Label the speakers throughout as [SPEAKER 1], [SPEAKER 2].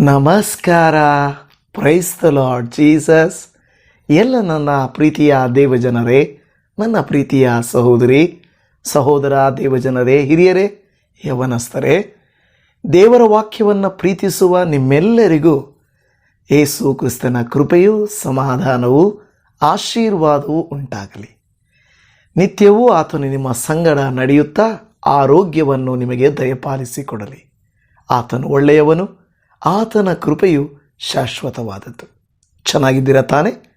[SPEAKER 1] ನಮಸ್ಕಾರ. Praise the lord Jesus ಎಲ್ಲ ನನ್ನ ಪ್ರೀತಿಯ ದೇವಜನರೇ, ನನ್ನ ಪ್ರೀತಿಯ ಸಹೋದರಿ, ಸಹೋದರ ದೇವಜನರೇ, ಹಿರಿಯರೇ, ಯವನಸ್ಥರೇ, ದೇವರ ವಾಕ್ಯವನ್ನು ಪ್ರೀತಿಸುವ ನಿಮ್ಮೆಲ್ಲರಿಗೂ ಏಸು ಕ್ರಿಸ್ತನ ಕೃಪೆಯೂ, ಸಮಾಧಾನವೂ, ಆಶೀರ್ವಾದವೂ ಉಂಟಾಗಲಿ. ನಿತ್ಯವೂ ಆತನು ನಿಮ್ಮ ಸಂಗಡ ನಡೆಯುತ್ತಾ ಆರೋಗ್ಯವನ್ನು ನಿಮಗೆ ದಯಪಾಲಿಸಿಕೊಡಲಿ. ಆತನು ಒಳ್ಳೆಯವನು ಆತನ ಕೃಪೆಯು ಶಾಶ್ವತವಾದದ್ದು. ಚೆನ್ನಾಗಿದ್ದೀರಾ ತಾನೆ?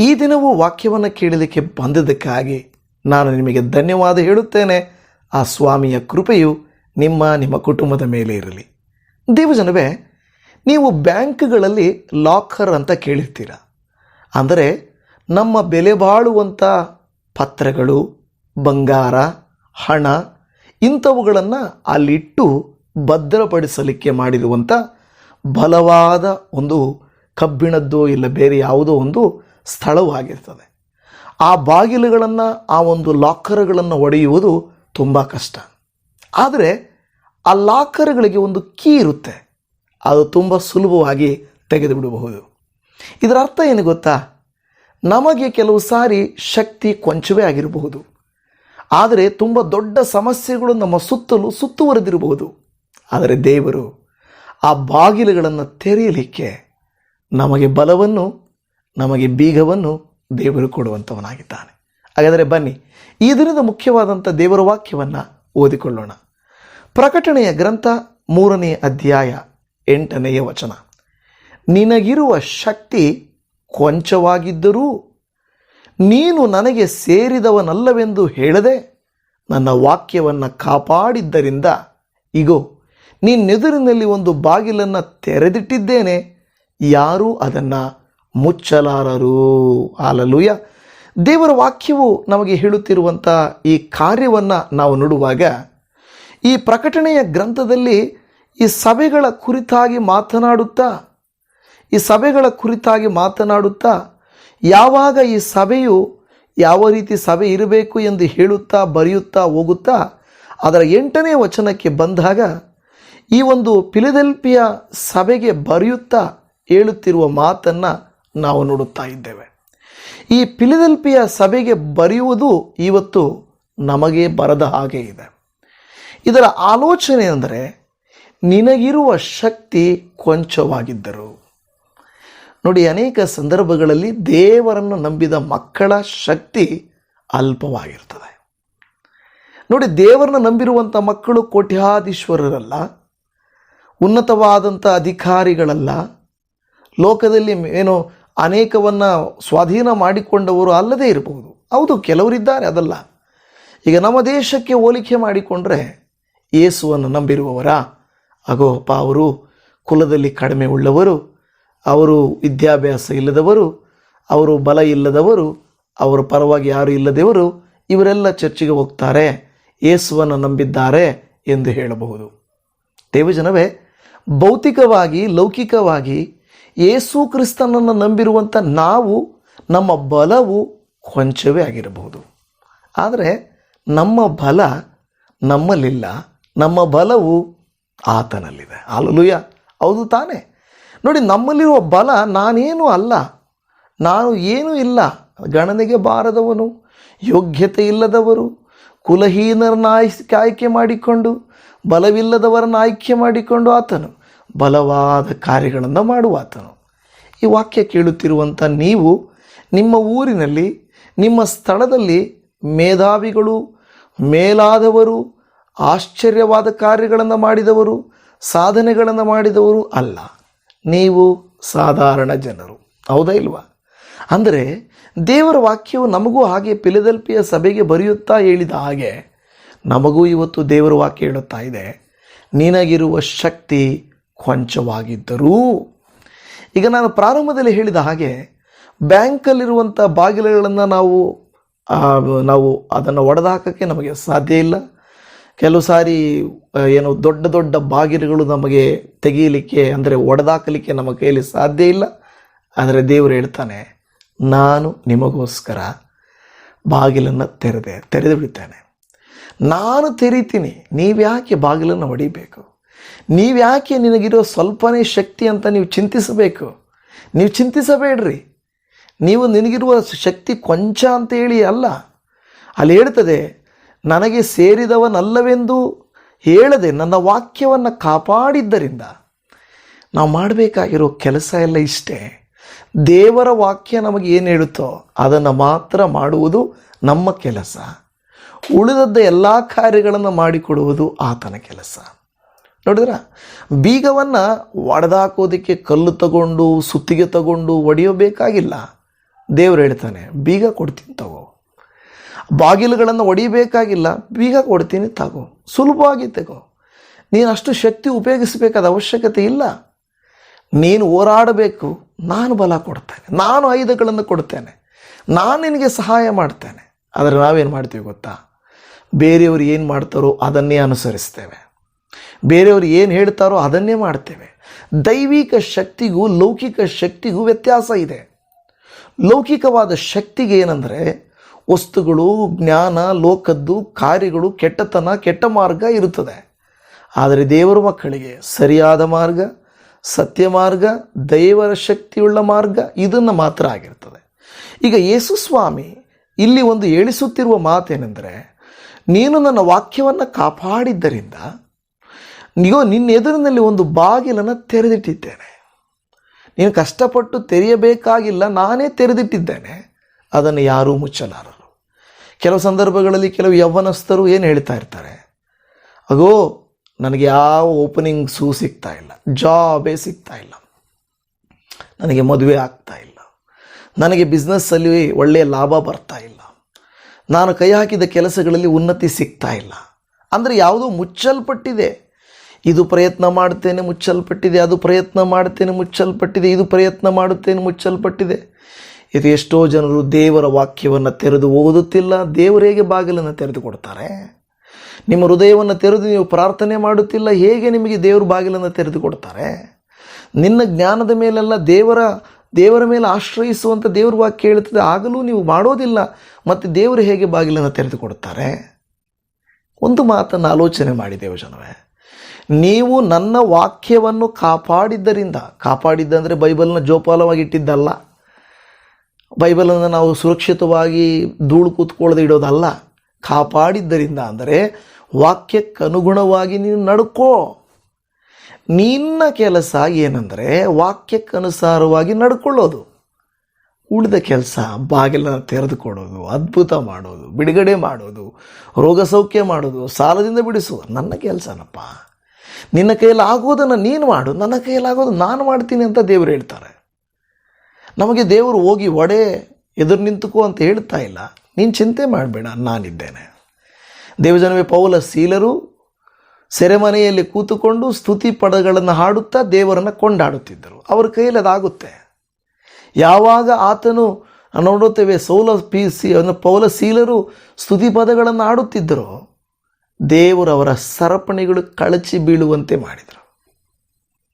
[SPEAKER 1] ಈ ದಿನವೂ ವಾಕ್ಯವನ್ನು ಕೇಳಲಿಕ್ಕೆ ಬಂದದಕ್ಕಾಗಿ ನಾನು ನಿಮಗೆ ಧನ್ಯವಾದ ಹೇಳುತ್ತೇನೆ. ಆ ಸ್ವಾಮಿಯ ಕೃಪೆಯು ನಿಮ್ಮ ನಿಮ್ಮ ಕುಟುಂಬದ ಮೇಲೆ ಇರಲಿ. ದೇವಜನವೇ, ನೀವು ಬ್ಯಾಂಕ್ಗಳಲ್ಲಿ ಲಾಕರ್ ಅಂತ ಕೇಳಿರ್ತೀರ? ಅಂದರೆ ನಮ್ಮ ಬೆಲೆ ಬಾಳುವಂಥ ಪತ್ರಗಳು, ಬಂಗಾರ, ಹಣ ಇಂಥವುಗಳನ್ನು ಅಲ್ಲಿಟ್ಟು ಭದ್ರಪಡಿಸಲಿಕ್ಕೆ ಮಾಡಿರುವಂಥ ಬಲವಾದ ಒಂದು ಕಬ್ಬಿಣದ್ದು ಇಲ್ಲ ಬೇರೆ ಯಾವುದೋ ಒಂದು ಸ್ಥಳವಾಗಿರ್ತದೆ. ಆ ಬಾಗಿಲುಗಳನ್ನು, ಆ ಒಂದು ಲಾಕರ್ಗಳನ್ನು ಒಡೆಯುವುದು ತುಂಬ ಕಷ್ಟ. ಆದರೆ ಆ ಲಾಕರ್ಗಳಿಗೆ ಒಂದು ಕೀ ಇರುತ್ತೆ. ಅದು ತುಂಬ ಸುಲಭವಾಗಿ ತೆಗೆದು ಬಿಡಬಹುದು ಇದರ ಅರ್ಥ ಏನು ಗೊತ್ತಾ? ನಮಗೆ ಕೆಲವು ಸಾರಿ ಶಕ್ತಿ ಕೊಂಚವೇ ಆಗಿರಬಹುದು. ಆದರೆ ತುಂಬ ದೊಡ್ಡ ಸಮಸ್ಯೆಗಳು ನಮ್ಮ ಸುತ್ತಲೂ ಸುತ್ತುವರೆದಿರಬಹುದು. ಆದರೆ ದೇವರು ಆ ಬಾಗಿಲುಗಳನ್ನು ತೆರೆಯಲಿಕ್ಕೆ ನಮಗೆ ಬಲವನ್ನು, ನಮಗೆ ಬೀಗವನ್ನು ದೇವರು ಕೊಡುವಂಥವನಾಗಿದ್ದಾನೆ ಹಾಗಾದರೆ ಬನ್ನಿ, ಈ ದಿನದ ಮುಖ್ಯವಾದಂಥ ದೇವರ ವಾಕ್ಯವನ್ನು ಓದಿಕೊಳ್ಳೋಣ. ಪ್ರಕಟಣೆಯ ಗ್ರಂಥ ಮೂರನೇ ಅಧ್ಯಾಯ ಎಂಟನೆಯ ವಚನ. ನಿನಗಿರುವ ಶಕ್ತಿ ಕೊಂಚವಾಗಿದ್ದರೂ ನೀನು ನನಗೆ ಸೇರಿದವನಲ್ಲವೆಂದು ಹೇಳದೆ ನನ್ನ ವಾಕ್ಯವನ್ನು ಕಾಪಾಡಿದ್ದರಿಂದ, ಇಗೋ ನಿನ್ನೆದುರಿನಲ್ಲಿ ಒಂದು ಬಾಗಿಲನ್ನು ತೆರೆದಿಟ್ಟಿದ್ದೇನೆ. ಯಾರೂ ಅದನ್ನು ಮುಚ್ಚಲಾರರು. ಆಲಲುಯ ದೇವರ ವಾಕ್ಯವು ನಮಗೆ ಹೇಳುತ್ತಿರುವಂಥ ಈ ಕಾರ್ಯವನ್ನು ನಾವು ನೋಡುವಾಗ ಈ ಪ್ರಕಟಣೆಯ ಗ್ರಂಥದಲ್ಲಿ ಈ ಸಭೆಗಳ ಕುರಿತಾಗಿ ಮಾತನಾಡುತ್ತಾ, ಈ ಸಭೆಗಳ ಕುರಿತಾಗಿ ಮಾತನಾಡುತ್ತಾ ಯಾವಾಗ ಈ ಸಭೆಯು ಯಾವ ರೀತಿ ಸಭೆ ಇರಬೇಕು ಎಂದು ಹೇಳುತ್ತಾ, ಬರೆಯುತ್ತಾ ಹೋಗುತ್ತಾ ಅದರ ಎಂಟನೇ ವಚನಕ್ಕೆ ಬಂದಾಗ ಈ ಒಂದು ಪಿಲಿದೆಲ್ಪಿಯ ಸಭೆಗೆ ಬರೆಯುತ್ತಾ ಹೇಳುತ್ತಿರುವ ಮಾತನ್ನು ನಾವು ನೋಡುತ್ತಾ ಇದ್ದೇವೆ. ಈ ಪಿಲಿದೆಲ್ಪಿಯ ಸಭೆಗೆ ಬರೆಯುವುದು ಇವತ್ತು ನಮಗೆ ಬರದ ಹಾಗೆ ಇದೆ. ಇದರ ಆಲೋಚನೆ ಅಂದರೆ, ನಿನಗಿರುವ ಶಕ್ತಿ ಕೊಂಚವಾಗಿದ್ದರು. ನೋಡಿ, ಅನೇಕ ಸಂದರ್ಭಗಳಲ್ಲಿ ದೇವರನ್ನು ನಂಬಿದ ಮಕ್ಕಳ ಶಕ್ತಿ ಅಲ್ಪವಾಗಿರ್ತದೆ. ನೋಡಿ, ದೇವರನ್ನು ನಂಬಿರುವಂಥ ಮಕ್ಕಳು ಕೋಟ್ಯಾಧೀಶ್ವರರಲ್ಲ. ಉನ್ನತವಾದಂಥ ಅಧಿಕಾರಿಗಳಲ್ಲ. ಲೋಕದಲ್ಲಿ ಏನು ಅನೇಕವನ್ನು ಸ್ವಾಧೀನ ಮಾಡಿಕೊಂಡವರು ಅಲ್ಲದೇ ಇರಬಹುದು. ಹೌದು, ಕೆಲವರಿದ್ದಾರೆ, ಅದಲ್ಲ. ಈಗ ನಮ್ಮ ದೇಶಕ್ಕೆ ಹೋಲಿಕೆ ಮಾಡಿಕೊಂಡ್ರೆ ಯೇಸುವನ್ನು ನಂಬಿರುವವರ ಅಗೋಪ್ಪ ಅವರು ಕುಲದಲ್ಲಿ ಕಡಿಮೆ ಉಳ್ಳವರು, ಅವರು ವಿದ್ಯಾಭ್ಯಾಸ ಇಲ್ಲದವರು, ಅವರು ಬಲ ಇಲ್ಲದವರು, ಅವರ ಪರವಾಗಿ ಯಾರು ಇಲ್ಲದವರು, ಇವರೆಲ್ಲ ಚರ್ಚಿಗೆ ಹೋಗ್ತಾರೆ, ಯೇಸುವನ್ನು ನಂಬಿದ್ದಾರೆ ಎಂದು ಹೇಳಬಹುದು. ದೇವಜನವೇ ಭೌತಿಕವಾಗಿ, ಲೌಕಿಕವಾಗಿ ಏಸು ಕ್ರಿಸ್ತನನ್ನು ನಂಬಿರುವಂಥ ನಾವು ನಮ್ಮ ಬಲವು ಕೊಂಚವೇ ಆಗಿರಬಹುದು. ಆದರೆ ನಮ್ಮ ಬಲ ನಮ್ಮಲ್ಲಿಲ್ಲ. ನಮ್ಮ ಬಲವು ಆತನಲ್ಲಿದೆ. ಅಲ್ಲೂಯ ಹೌದು ತಾನೇ. ನೋಡಿ, ನಮ್ಮಲ್ಲಿರುವ ಬಲ ನಾನೇನು ಅಲ್ಲ. ನಾನು ಏನೂ ಇಲ್ಲ. ಗಣನೆಗೆ ಬಾರದವನು, ಯೋಗ್ಯತೆ ಇಲ್ಲದವರು ಕುಲಹೀನರನ್ನ ಆಯ್ಕೆ ಆಯ್ಕೆ ಮಾಡಿಕೊಂಡು ಬಲವಿಲ್ಲದವರನ್ನು ಆಯ್ಕೆ ಮಾಡಿಕೊಂಡು ಆತನು, ಬಲವಾದ ಕಾರ್ಯಗಳನ್ನು ಮಾಡುವ ಆತನು. ಈ ವಾಕ್ಯ ಕೇಳುತ್ತಿರುವಂಥ ನೀವು ನಿಮ್ಮ ಊರಿನಲ್ಲಿ, ನಿಮ್ಮ ಸ್ಥಳದಲ್ಲಿ ಮೇಧಾವಿಗಳು, ಮೇಲಾದವರು, ಆಶ್ಚರ್ಯವಾದ ಕಾರ್ಯಗಳನ್ನು ಮಾಡಿದವರು, ಸಾಧನೆಗಳನ್ನು ಮಾಡಿದವರು ಅಲ್ಲ. ನೀವು ಸಾಧಾರಣ ಜನರು. ಹೌದಾ ಇಲ್ವಾ? ಅಂದರೆ ದೇವರ ವಾಕ್ಯವು ನಮಗೂ ಹಾಗೆ ಪಿಲದಲ್ಪಿಯ ಸಭೆಗೆ ಬರೆಯುತ್ತಾ ಹೇಳಿದ ಹಾಗೆ ನಮಗೂ ಇವತ್ತು ದೇವರು ವಾಕ್ಯ ಹೇಳುತ್ತಾ ಇದೆ, ನಿನಗಿರುವ ಶಕ್ತಿ ಕೊಂಚವಾಗಿದ್ದರೂ ಈಗ ನಾನು ಪ್ರಾರಂಭದಲ್ಲಿ ಹೇಳಿದ ಹಾಗೆ ಬ್ಯಾಂಕಲ್ಲಿರುವಂಥ ಬಾಗಿಲುಗಳನ್ನು ನಾವು ನಾವು ಅದನ್ನು ಒಡೆದಾಕೋಕ್ಕೆ ನಮಗೆ ಸಾಧ್ಯ ಇಲ್ಲ. ಕೆಲವು ಸಾರಿ ಏನು ದೊಡ್ಡ ದೊಡ್ಡ ಬಾಗಿಲುಗಳು ನಮಗೆ ತೆಗೀಲಿಕ್ಕೆ ಅಂದರೆ ಒಡೆದಾಕಲಿಕ್ಕೆ ನಮ್ಮ ಕೈಯಲ್ಲಿ ಸಾಧ್ಯ ಇಲ್ಲ. ಆದರೆ ದೇವರು ಹೇಳ್ತಾನೆ, ನಾನು ನಿಮಗೋಸ್ಕರ ಬಾಗಿಲನ್ನು ತೆರೆದೆ, ತೆರೆದು ಬಿಡ್ತೇನೆ ನಾನು ತೆರೀತೀನಿ ನೀವ್ಯಾಕೆ ಬಾಗಿಲನ್ನು ಹೊಡಿಬೇಕು ನೀವ್ಯಾಕೆ ನಿನಗಿರೋ ಸ್ವಲ್ಪನೇ ಶಕ್ತಿ ಅಂತ ನೀವು ಚಿಂತಿಸಬೇಕು? ನೀವು ಚಿಂತಿಸಬೇಡ್ರಿ. ನೀವು ನಿನಗಿರುವ ಶಕ್ತಿ ಕೊಂಚ ಅಂತ ಹೇಳಿ ಅಲ್ಲ. ಅಲ್ಲಿ ಹೇಳ್ತದೆ, ನನಗೆ ಸೇರಿದವನಲ್ಲವೆಂದು ಹೇಳದೆ ನನ್ನ ವಾಕ್ಯವನ್ನು ಕಾಪಾಡಿದ್ದರಿಂದ ನಾವು ಮಾಡಬೇಕಾಗಿರೋ ಕೆಲಸ ಎಲ್ಲ ಇಷ್ಟೇ. ದೇವರ ವಾಕ್ಯ ನಮಗೆ ಏನು ಹೇಳುತ್ತೋ ಅದನ್ನು ಮಾತ್ರ ಮಾಡುವುದು ನಮ್ಮ ಕೆಲಸ. ಉಳಿದದ್ದ ಎಲ್ಲ ಕಾರ್ಯಗಳನ್ನು ಮಾಡಿಕೊಡುವುದು ಆತನ ಕೆಲಸ. ನೋಡಿದ್ರ, ಬೀಗವನ್ನು ಒಡೆದಾಕೋದಕ್ಕೆ ಕಲ್ಲು ತಗೊಂಡು, ಸುತ್ತಿಗೆ ತಗೊಂಡು ಒಡೆಯಬೇಕಾಗಿಲ್ಲ. ದೇವ್ರು ಹೇಳ್ತಾನೆ, ಬೀಗ ಕೊಡ್ತೀನಿ ತಗೋ. ಬಾಗಿಲುಗಳನ್ನು ಒಡಿಬೇಕಾಗಿಲ್ಲ ಬೀಗ ಕೊಡ್ತೀನಿ ತಗೋ. ಸುಲಭವಾಗಿ ತಗೋ. ನೀನು ಅಷ್ಟು ಶಕ್ತಿ ಉಪಯೋಗಿಸಬೇಕಾದ ಅವಶ್ಯಕತೆ ಇಲ್ಲ. ನೀನು ಹೋರಾಡಬೇಕು, ನಾನು ಬಲ ಕೊಡ್ತೇನೆ, ನಾನು ಆಯುಧಗಳನ್ನು ಕೊಡ್ತೇನೆ, ನಾನು ನಿನಗೆ ಸಹಾಯ ಮಾಡ್ತೇನೆ. ಆದರೆ ನಾವೇನು ಮಾಡ್ತೀವಿ ಗೊತ್ತಾ? ಬೇರೆಯವರು ಏನು ಮಾಡ್ತಾರೋ ಅದನ್ನೇ ಅನುಸರಿಸ್ತೇವೆ. ಬೇರೆಯವರು ಏನು ಹೇಳ್ತಾರೋ ಅದನ್ನೇ ಮಾಡ್ತೇವೆ. ದೈವಿಕ ಶಕ್ತಿಗೂ ಲೌಕಿಕ ಶಕ್ತಿಗೂ ವ್ಯತ್ಯಾಸ ಇದೆ. ಲೌಕಿಕವಾದ ಶಕ್ತಿಗೆ ಏನಂದರೆ ವಸ್ತುಗಳು, ಜ್ಞಾನ, ಲೋಕದ್ದು ಕಾರ್ಯಗಳು ಕೆಟ್ಟತನ, ಕೆಟ್ಟ ಮಾರ್ಗ ಇರುತ್ತದೆ. ಆದರೆ ದೇವರ ಮಕ್ಕಳಿಗೆ ಸರಿಯಾದ ಮಾರ್ಗ, ಸತ್ಯ ಮಾರ್ಗ, ದೇವರ ಶಕ್ತಿಯುಳ್ಳ ಮಾರ್ಗ ಇದನ್ನು ಮಾತ್ರ ಆಗಿರ್ತದೆ. ಈಗ ಯೇಸುಸ್ವಾಮಿ ಇಲ್ಲಿ ಒಂದು ಹೇಳಿಸುತ್ತಿರುವ ಮಾತೇನೆಂದರೆ ನೀನು ನನ್ನ ವಾಕ್ಯವನ್ನು ಕಾಪಾಡಿದ್ದರಿಂದ ನೀವು ನಿನ್ನ ಎದುರಿನಲ್ಲಿ ಒಂದು ಬಾಗಿಲನ್ನು ತೆರೆದಿಟ್ಟಿದ್ದೇನೆ. ನೀನು ಕಷ್ಟಪಟ್ಟು ತೆರೆಯಬೇಕಾಗಿಲ್ಲ, ನಾನೇ ತೆರೆದಿಟ್ಟಿದ್ದೇನೆ. ಅದನ್ನು ಯಾರೂ ಮುಚ್ಚಲಾರರು. ಕೆಲವು ಸಂದರ್ಭಗಳಲ್ಲಿ ಕೆಲವು ಯೌವನಸ್ಥರು ಏನು ಹೇಳ್ತಾ ಇರ್ತಾರೆ? ಅಗೋ, ನನಗೆ ಯಾವ ಓಪನಿಂಗ್ಸೂ ಸಿಗ್ತಾ ಇಲ್ಲ, ಜಾಬೇ ಸಿಗ್ತಾ ಇಲ್ಲ. ನನಗೆ ಮದುವೆ ಆಗ್ತಾ ಇಲ್ಲ. ನನಗೆ ಬಿಸ್ನೆಸ್ಸಲ್ಲಿ ಒಳ್ಳೆಯ ಲಾಭ ಬರ್ತಾ ಇಲ್ಲ. ನಾನು ಕೈ ಹಾಕಿದ ಕೆಲಸಗಳಲ್ಲಿ ಉನ್ನತಿ ಸಿಗ್ತಾ ಇಲ್ಲ. ಅಂದರೆ ಯಾವುದೋ ಮುಚ್ಚಲ್ಪಟ್ಟಿದೆ. ಇದು ಪ್ರಯತ್ನ ಮಾಡ್ತೇನೆ ಮುಚ್ಚಲ್ಪಟ್ಟಿದೆ. ಅದು ಪ್ರಯತ್ನ ಮಾಡ್ತೇನೆ ಮುಚ್ಚಲ್ಪಟ್ಟಿದೆ. ಇದು ಪ್ರಯತ್ನ ಮಾಡುತ್ತೇನೆ, ಮುಚ್ಚಲ್ಪಟ್ಟಿದೆ. ಇದು ಎಷ್ಟೋ ಜನರು ದೇವರ ವಾಕ್ಯವನ್ನು ತೆರೆದು ಓದುತ್ತಿಲ್ಲ. ದೇವರು ಹೇಗೆ ಬಾಗಿಲನ್ನು ತೆರೆದು ಕೊಡ್ತಾರೆ? ನಿಮ್ಮ ಹೃದಯವನ್ನು ತೆರೆದು ನೀವು ಪ್ರಾರ್ಥನೆ ಮಾಡುತ್ತಿಲ್ಲ. ಹೇಗೆ ನಿಮಗೆ ದೇವರು ಬಾಗಿಲನ್ನು ತೆರೆದು ಕೊಡ್ತಾರೆ? ನಿನ್ನ ಜ್ಞಾನದ ಮೇಲೆಲ್ಲ ದೇವರ ದೇವರ ಮೇಲೆ ಆಶ್ರಯಿಸುವಂಥ ದೇವ್ರ ವಾಕ್ಯ ಹೇಳುತ್ತದೆ ಆಗಲೂ ನೀವು ಮಾಡೋದಿಲ್ಲ, ಮತ್ತು ದೇವರು ಹೇಗೆ ಬಾಗಿಲನ್ನು ತೆರೆದುಕೊಡುತ್ತಾರೆ? ಒಂದು ಮಾತನ್ನು ಆಲೋಚನೆ ಮಾಡಿ ದೇವಜನವೇ ನೀವು ನನ್ನ ವಾಕ್ಯವನ್ನು ಕಾಪಾಡಿದ್ದರಿಂದ ಕಾಪಾಡಿದ್ದಂದರೆ ಬೈಬಲ್ನ ಜೋಪಾಲವಾಗಿ ಇಟ್ಟಿದ್ದಲ್ಲ, ಬೈಬಲನ್ನು ನಾವು ಸುರಕ್ಷಿತವಾಗಿ ಧೂಳು ಕೂತ್ಕೊಳ್ಳದೆ ಇಡೋದಲ್ಲ, ಕಾಪಾಡಿದ್ದರಿಂದ ಅಂದರೆ ವಾಕ್ಯಕ್ಕನುಗುಣವಾಗಿ ನೀನು ನಡ್ಕೋ. ನಿನ್ನ ಕೆಲಸ ಏನಂದರೆ ವಾಕ್ಯಕ್ಕನುಸಾರವಾಗಿ ನಡ್ಕೊಳ್ಳೋದು. ಉಳಿದ ಕೆಲಸ ಬಾಗಿಲನ್ನು ತೆರೆದುಕೊಡೋದು ಅದ್ಭುತ ಮಾಡೋದು, ಬಿಡುಗಡೆ ಮಾಡೋದು, ರೋಗ ಸೌಖ್ಯ ಮಾಡೋದು, ಸಾಲದಿಂದ ಬಿಡಿಸೋದು. ನನ್ನ ಕೆಲಸನಪ್ಪ. ನಿನ್ನ ಕೈಯಲ್ಲಿ ಆಗೋದನ್ನು ನೀನು ಮಾಡು, ನನ್ನ ಕೈಯಲ್ಲಿ ಆಗೋದು ನಾನು ಮಾಡ್ತೀನಿ ಅಂತ ದೇವರು ಹೇಳ್ತಾರೆ. ನಮಗೆ ದೇವರು ಹೋಗಿ ಒಡೆ ಎದುರು ನಿಂತುಕೋ ಅಂತ ಹೇಳ್ತಾ ಇಲ್ಲ. ನೀನು ಚಿಂತೆ ಮಾಡಬೇಡ, ನಾನಿದ್ದೇನೆ. ದೇವಜನವೇ ಪೌಲ ಸೀಲರು ಸೆರೆಮನೆಯಲ್ಲಿ ಕೂತುಕೊಂಡು ಸ್ತುತಿ ಪದಗಳನ್ನು ಹಾಡುತ್ತಾ ದೇವರನ್ನು ಕೊಂಡಾಡುತ್ತಿದ್ದರು. ಅವರ ಕೈಯಲ್ಲಿ ಅದಾಗುತ್ತೆ. ಯಾವಾಗ ಆತನು ನೋಡುತ್ತೇವೆ ಸೌಲ ಪಿ ಸಿ ಅಂದರೆ ಪೌಲ ಸೀಲರು ಸ್ತುತಿ ಪದಗಳನ್ನು ಆಡುತ್ತಿದ್ದರು ದೇವರು ಅವರ ಸರಪಣಿಗಳು ಕಳಚಿ ಬೀಳುವಂತೆ ಮಾಡಿದರು.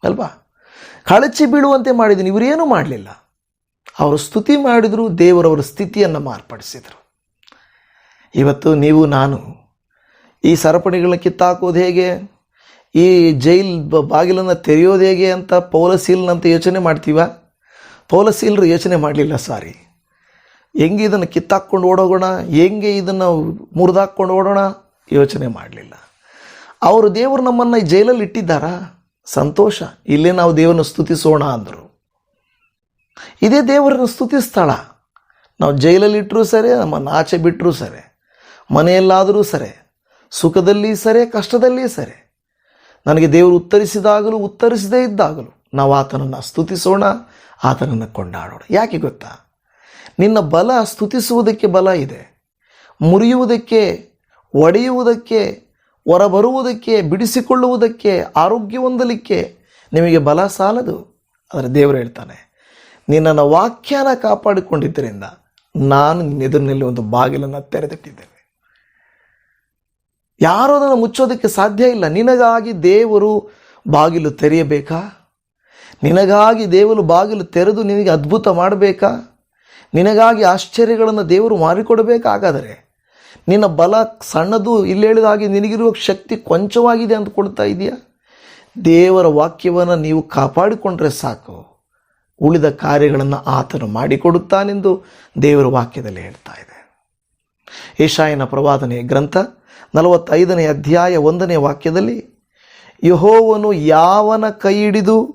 [SPEAKER 1] ಅಲ್ವಾ? ಕಳಚಿ ಬೀಳುವಂತೆ ಮಾಡಿದ್ದೀನಿ ಇವರೇನು ಮಾಡಲಿಲ್ಲ. ಅವರು ಸ್ತುತಿ ಮಾಡಿದರು ದೇವರವರ ಸ್ಥಿತಿಯನ್ನು ಮಾರ್ಪಡಿಸಿದರು. ಇವತ್ತು ನೀವು, ನಾನು ಈ ಸರಪಣಿಗಳನ್ನ ಕಿತ್ತಾಕೋದು ಹೇಗೆ? ಈ ಜೈಲ್ ಬಾಗಿಲನ್ನು ತೆರೆಯೋದು ಹೇಗೆ ಅಂತ ಪೌಲಸೀಲ್ನಂತ ಯೋಚನೆ ಮಾಡ್ತೀವ? ಪೌಲಸೀಲ್ರು ಯೋಚನೆ ಮಾಡಲಿಲ್ಲ ಸಾರಿ. ಹೆಂಗೆ ಇದನ್ನು ಕಿತ್ತಾಕ್ಕೊಂಡು ಓಡೋಗೋಣ? ಹೆಂಗೆ ಇದನ್ನು ಮುರಿದಾಕ್ಕೊಂಡು ಓಡೋಣ? ಯೋಚನೆ ಮಾಡಲಿಲ್ಲ. ಅವರು ದೇವರು ನಮ್ಮನ್ನು ಜೈಲಲ್ಲಿ ಇಟ್ಟಿದ್ದಾರಾ? ಸಂತೋಷ. ಇಲ್ಲೇ ನಾವು ದೇವರನ್ನು ಸ್ತುತಿಸೋಣ ಅಂದರು. ಇದೇ ದೇವರನ್ನು ಸ್ತುತಿ ಸ್ಥಳ ನಾವು ಜೈಲಲ್ಲಿ ಇಟ್ಟರೂ ಸರಿ ನಮ್ಮನ್ನು ಆಚೆ ಬಿಟ್ಟರೂ ಸರಿ, ಮನೆಯಲ್ಲಾದರೂ ಸರಿ. ಸುಖದಲ್ಲಿ ಸರಿ ಕಷ್ಟದಲ್ಲಿ ಸರಿ. ನನಗೆ ದೇವರು ಉತ್ತರಿಸಿದಾಗಲೂ ಉತ್ತರಿಸದೇ ಇದ್ದಾಗಲೂ ನಾವು ಆತನನ್ನು ಸ್ತುತಿಸೋಣ, ಆತನನ್ನು ಕೊಂಡಾಡೋಣ. ಯಾಕೆ ಗೊತ್ತಾ? ನಿನ್ನ ಬಲ ಸ್ತುತಿಸುವುದಕ್ಕೆ ಬಲ ಇದೆ. ಮುರಿಯುವುದಕ್ಕೆ, ಒಡೆಯುವುದಕ್ಕೆ, ಹೊರಬರುವುದಕ್ಕೆ, ಬಿಡಿಸಿಕೊಳ್ಳುವುದಕ್ಕೆ ಆರೋಗ್ಯ ಹೊಂದಲಿಕ್ಕೆ ನಿಮಗೆ ಬಲ ಸಾಲದು. ಆದರೆ ದೇವರು ಹೇಳ್ತಾನೆ, ನಿನ್ನನ್ನು ವಾಕ್ಯನ ಕಾಪಾಡಿಕೊಂಡಿದ್ದರಿಂದ ನಾನು ನಿನ್ನ ಎದುರಿನಲ್ಲಿ ಒಂದು ಬಾಗಿಲನ್ನು ತೆರೆದಿಟ್ಟಿದ್ದೇನೆ. ಯಾರೂ ಅದನ್ನು ಮುಚ್ಚೋದಕ್ಕೆ ಸಾಧ್ಯ ಇಲ್ಲ. ನಿನಗಾಗಿ ದೇವರು ಬಾಗಿಲು ತೆರೆಯಬೇಕಾ? ನಿನಗಾಗಿ ದೇವರು ಬಾಗಿಲು ತೆರೆದು ನಿನಗೆ ಅದ್ಭುತ ಮಾಡಬೇಕಾ? ನಿನಗಾಗಿ ಆಶ್ಚರ್ಯಗಳನ್ನು ದೇವರು ಮಾರಿಕೊಡಬೇಕಾಗಾದರೆ ನಿನ್ನ ಬಲ ಸಣ್ಣದು ಇಲ್ಲಿ ಹೇಳಿದ ಹಾಗೆ ನಿನಗಿರುವ ಶಕ್ತಿ ಕೊಂಚವಾಗಿದೆ ಅಂತ ಕೊಡ್ತಾ ಇದೆಯಾ? ದೇವರ ವಾಕ್ಯವನ್ನು ನೀವು ಕಾಪಾಡಿಕೊಂಡ್ರೆ ಸಾಕು. ಉಳಿದ ಕಾರ್ಯಗಳನ್ನು ಆತನು ಮಾಡಿಕೊಡುತ್ತಾನೆಂದು ದೇವರ ವಾಕ್ಯದಲ್ಲಿ ಹೇಳ್ತಾ ಇದೆ. ಏಷಾಯನ ಪ್ರವಾದನೆ ಗ್ರಂಥ ನಲವತ್ತೈದನೇ ಅಧ್ಯಾಯ ಒಂದನೇ ವಾಕ್ಯದಲ್ಲಿ, ಯಹೋವನು ಯಾವನ ಕೈ ಹಿಡಿದು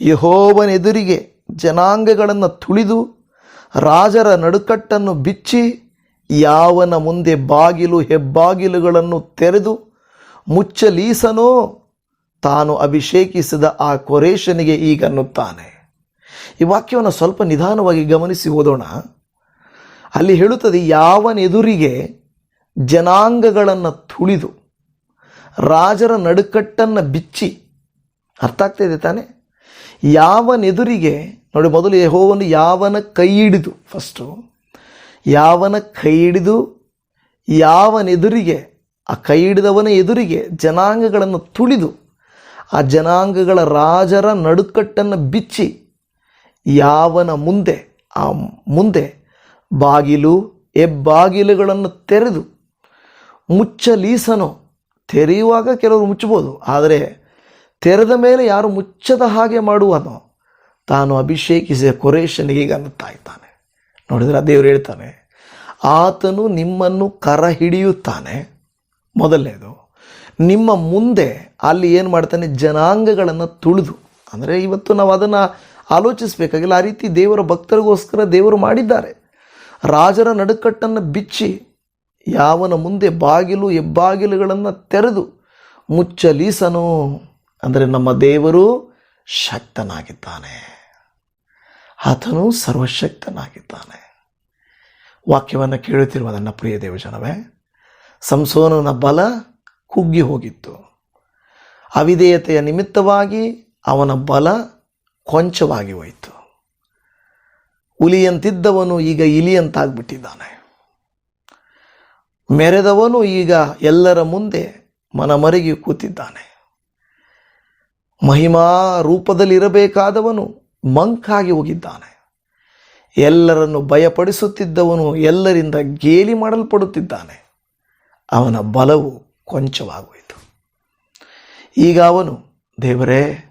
[SPEAKER 1] ಯಹೋವನೆದುರಿಗೆ ಜನಾಂಗಗಳನ್ನು ತುಳಿದು, ರಾಜರ ನಡುಕಟ್ಟನ್ನು ಬಿಚ್ಚಿ, ಯಾವನ ಮುಂದೆ ಬಾಗಿಲು ಹೆಬ್ಬಾಗಿಲುಗಳನ್ನು ತೆರೆದು, ಮುಚ್ಚಲೀಸನೋ, ತಾನು ಅಭಿಷೇಕಿಸಿದ ಆ ಕೊರೇಶನಿಗೆ ಈಗನ್ನುತ್ತಾನೆ ಈ ವಾಕ್ಯವನ್ನು ಸ್ವಲ್ಪ ನಿಧಾನವಾಗಿ ಗಮನಿಸಿ ಓದೋಣ. ಅಲ್ಲಿ ಹೇಳುತ್ತದೆ ಯಾವನೆದುರಿಗೆ ಜನಾಂಗಗಳನ್ನು ತುಳಿದು ರಾಜರ ನಡುಕಟ್ಟನ್ನು ಬಿಚ್ಚಿ, ಅರ್ಥ ಆಗ್ತಾ ಇದೆ ತಾನೆ? ಯಾವನೆದುರಿಗೆ ನೋಡಿ ಮೊದಲು ಯಹೋವನು ಯಾವನ ಕೈ ಹಿಡಿದು ಫಸ್ಟು ಯಾವನ ಕೈ ಹಿಡಿದು ಯಾವನೆದುರಿಗೆ ಆ ಕೈ ಹಿಡಿದವನ ಎದುರಿಗೆ ಜನಾಂಗಗಳನ್ನು ತುಳಿದು, ಆ ಜನಾಂಗಗಳ ರಾಜರ ನಡುಕಟ್ಟನ್ನು ಬಿಚ್ಚಿ, ಯಾವನ ಮುಂದೆ, ಆ ಮುಂದೆ ಬಾಗಿಲು, ಹೆಬ್ಬಾಗಿಲುಗಳನ್ನು ತೆರೆದು ಮುಚ್ಚಲೀಸನು. ತೆರೆಯುವಾಗ ಕೆಲವರು ಮುಚ್ಚಬಹುದು, ಆದರೆ ತೆರೆದ ಮೇಲೆ ಯಾರು ಮುಚ್ಚದ ಹಾಗೆ ಮಾಡುವನು, ತಾನು ಅಭಿಷೇಕಿಸಿದ ಕೊರೇಶನಿಗೆ ಈಗ ಅನ್ನುತ್ತಾ ಇದ್ದಾನೆ. ನೋಡಿದ್ರೆ ದೇವರು ಹೇಳ್ತಾನೆ, ಆತನು ನಿಮ್ಮನ್ನು ಕರ ಹಿಡಿಯುತ್ತಾನೆ ಮೊದಲನೇದು, ನಿಮ್ಮ ಮುಂದೆ ಅಲ್ಲಿ ಏನು ಮಾಡ್ತಾನೆ, ಜನಾಂಗಗಳನ್ನು ತುಳಿದು. ಅಂದರೆ ಇವತ್ತು ನಾವು ಅದನ್ನು ಆಲೋಚಿಸಬೇಕಾಗಿಲ್ಲ, ಆ ರೀತಿ ದೇವರ ಭಕ್ತರಿಗೋಸ್ಕರ ದೇವರು ಮಾಡಿದ್ದಾರೆ. ರಾಜರ ನಡುಕಟ್ಟನ್ನು ಬಿಚ್ಚಿ ಯಾವನ ಮುಂದೆ ಬಾಗಿಲು ಹೆಬ್ಬಾಗಿಲುಗಳನ್ನು ತೆರೆದು ಮುಚ್ಚಲೀಸನು. ಅಂದರೆ ನಮ್ಮ ದೇವರು ಶಕ್ತನಾಗಿದ್ದಾನೆ. ಆತನು ಸರ್ವಶಕ್ತನಾಗಿದ್ದಾನೆ. ವಾಕ್ಯವನ್ನು ಕೇಳುತ್ತಿರುವ ನನ್ನ ಪ್ರಿಯ ದೇವಜನವೇ, ಸಂಸೋನನ ಬಲ ಕುಗ್ಗಿ ಹೋಗಿತ್ತು. ಅವಿಧೇಯತೆಯ ನಿಮಿತ್ತವಾಗಿ ಅವನ ಬಲ ಕೊಂಚವಾಗಿ ಹೋಯಿತು. ಹುಲಿಯಂತಿದ್ದವನು ಈಗ ಇಲಿಯಂತಾಗ್ಬಿಟ್ಟಿದ್ದಾನೆ. ಮೆರೆದವನು ಈಗ ಎಲ್ಲರ ಮುಂದೆ ಮನಮರಗಿ ಕೂತಿದ್ದಾನೆ. ಮಹಿಮಾ ರೂಪದಲ್ಲಿರಬೇಕಾದವನು ಮಂಕಾಗಿ ಹೋಗಿದ್ದಾನೆ. ಎಲ್ಲರನ್ನು ಭಯಪಡಿಸುತ್ತಿದ್ದವನು ಎಲ್ಲರಿಂದ ಗೇಲಿ ಮಾಡಲ್ಪಡುತ್ತಿದ್ದಾನೆ. ಅವನ ಬಲವು ಕೊಂಚವಾಗೋಯಿತು. ಈಗ ಅವನು, ದೇವರೇ,